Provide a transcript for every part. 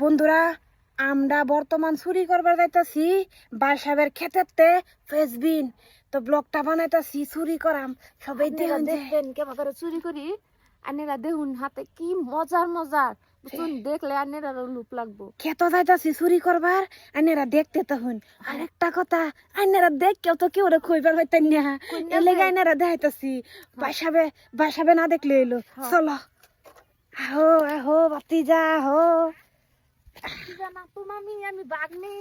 বন্ধুরা আমরা বর্তমান চুরি করবার যাইতাছি বাসাবের ক্ষেতেতে ফেসবিন। তো ব্লগটা বানাইতাছি চুরি করাম। সবাই দেখবেন কেমন চুরি করি। আনেরা দেখুন হাতে কি মজার মজার। বুঝুন দেখলে আনেরা লুপ লাগবো। খেতো যাইতাছি চুরি করবার দেখতে তখন। আরেকটা কথা আইনারা দেখ কেউ তো কেউ রে কইবার হইতেন না। এলে যায়। আইনারা দেখাইতাছি। বাসাবে বাসাবে না দেখলে এলো। হ্যাঁ। চলো। আহো আহো বাতি যা আহো। জানা তো মামি আমি বাগনি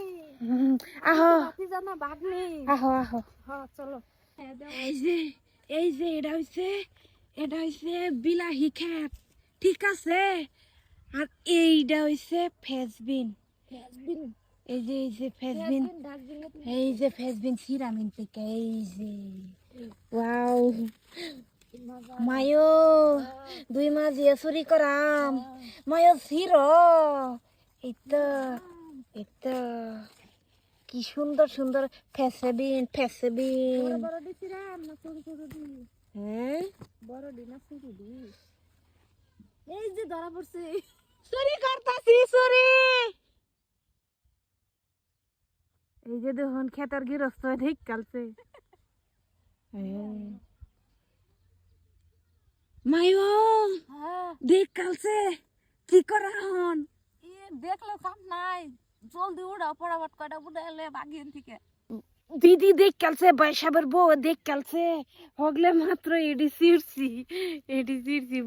আহো। কি জানা বাগনি আহো আহো। হ্যাঁ চলো। এই যে এই যে এটা হইছে এটা হইছে বিলাহি খেত। ঠিক আছে? আর এইটা হইছে ফেসবিন। ডাস্টবিন এই যে এই যে ফেসবিন। এই যে ফেসবিন সিরামিন থেকে এই যে। ওয়াও। মায়ো দুই মাস ইয়ে চুরি করাম। মায়ো সির এই তো এই তো কি সুন্দর সুন্দর ফেসবিন ফেসবিন বড় বড় দিছিলাম না ছোট ছোট দি। হ্যাঁ? বড় দি এই যে ধরা পড়ছে। চুরি করতাছি চুরি! এই যে দেখুন খেতের গৃহস্থ ঠিক কালছে। মায়ো হ্যাঁ দেখ কালছে কি করা হন? দেখলে কাম নাই জলদি উড়াও পড়াবাট কয়টা উড়াইলে বাগিন থেকে দিদি দেখ কালছে বৈশাবের বউ দেখ কালছে হগলে মাত্র এডি সিরছি এডি সিরছি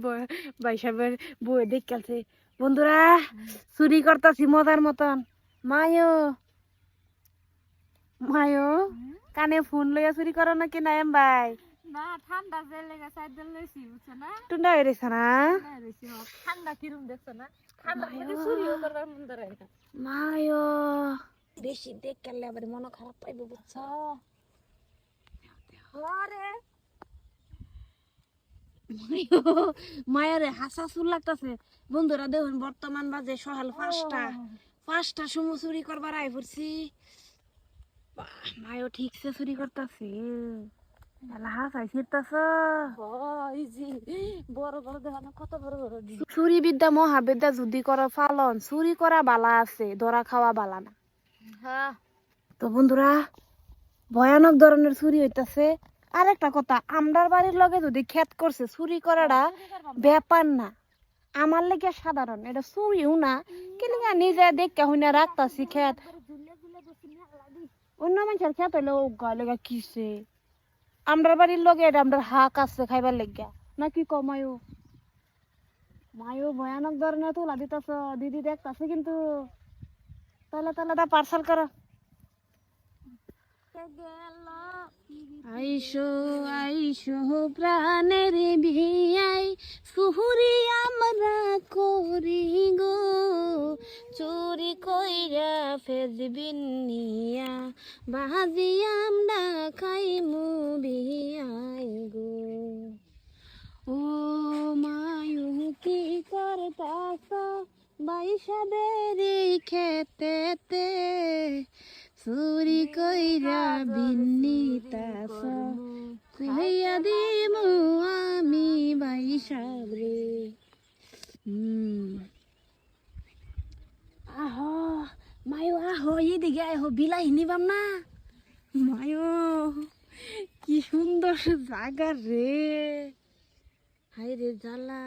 বৈশাবের বউ দেখ কালছে বন্ধুরা চুরি করতাছি মজার মতন। মায়ো মায়ো কানে ফোন লইয়া চুরি করো নাকি না এম ভাই? না ঠান্ডা যে লেগে সাইডে লইছি বুঝছ না? টুন্ডা না? ঠান্ডা রইছি হোক। ঠান্ডা কিরম দেখছ না? ঠান্ডা মধ্যে চুরিও করবার মন ধরে না মায়ো। বেশি দেখ আবার মন খারাপ পাইব বুঝছ হরে মায়ো মায়ের হাসা চুল লাগতাছে। বন্ধুরা দেখুন বর্তমান বাজে সকাল পাঁচটা। পাঁচটা সময় চুরি করবার আয় পড়ছি বাহ, মায়ও ঠিকছে চুরি করতাছে হাসাই ছিড়তাছ এই যে বড় বড় দেখানো কত বড় বড় দি চুরি বিদ্যা মহাবিদ্যা যদি করো পালন চুরি করা বালা আছে ধরা খাওয়া বালা না। হ্যাঁ তো বন্ধুরা ভয়ানক ধরনের চুরি হইতাছে। আরেকটা কথা আমরার বাড়ির লগে যদি ক্ষেত করছে চুরি করাটা ব্যাপার না। আমার লেগে সাধারণ এটা চুরিও না। কিন্তু নিজে দেখে হইনা রাখতাছি খেত। অন্য মানুষের খেত হইলে ও গা লেগা কিসে? আমরার বাড়ির লগে এটা আমরার হাক আছে খাইবার লেগা না কি কমায়ও মায়ও ভয়ানক ধরনের তুলা দিতেছ দিদি দেখতাছে কিন্তু তাহলে তাহলে তা পার্সেল করো। আইসো আইসো প্রাণের বিয়াই সুহুরি আমরা করি গো। চুরি কইরা ফেজবিন নিয়া বাজি আমরা খাই বিয়াই গো। ও মায়ু কি করতাস বাইসাদের খেতেতে। চুরি কইরা বিন্নিতাস কইয়া দিমু আমি বাইসাব রে হুম। আহ মায়ো আহ এদিকে আহ বিলাহি নিবাম না মায়ো কি সুন্দর জায়গা রে হাই রে জ্বালা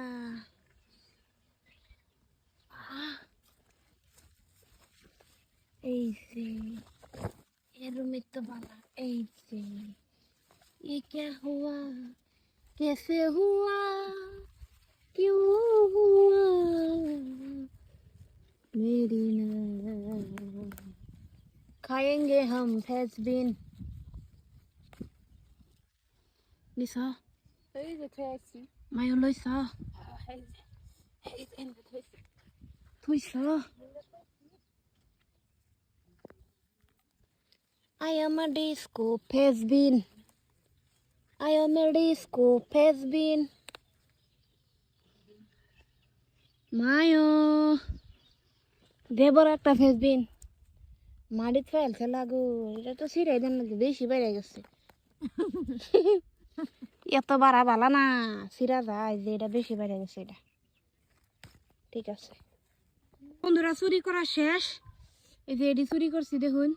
আহ, এই যে এর तो वाला এই যে ये क्या हुआ कैसे हुआ क्यों हुआ खाएंगे हम फैसबिन लिसा এই যে থুয়াছি मायो लइसा এই যে এই যে এনে থুয়াছি थुइसा I am a disco has-been. I am a disco has-been. Mayo দেবর একটা ফেসবিন মাটিত ফেলছে লাগু এটা তো ছিঁড়াই দেন নাকি বেশি বেড়ে গেছে। এত বাড়া বালা না ছিঁড়া যায় যে এটা বেশি বেড়ে গেছে এটা। ঠিক আছে। বন্ধুরা চুরি করা শেষ। এই যে এডি চুরি করছি দেখুন।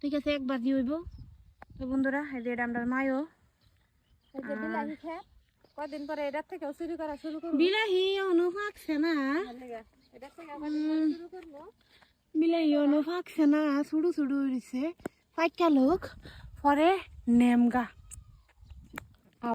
ঠিক আছে এক বাজি হইব। তো বন্ধুরা এই যে এটা আমরা মায়ও এই যে কদিন পরে এটার থেকেও চুরি করা শুরু করব। বিলাহি অনু ফাঁকছে না। এটার থেকে আবার শুরু করব। বিলাহি অনু ফাঁকছে না ছুড়ু ছুড়ু উড়িছে পাইকা লোক পরে নেমগা।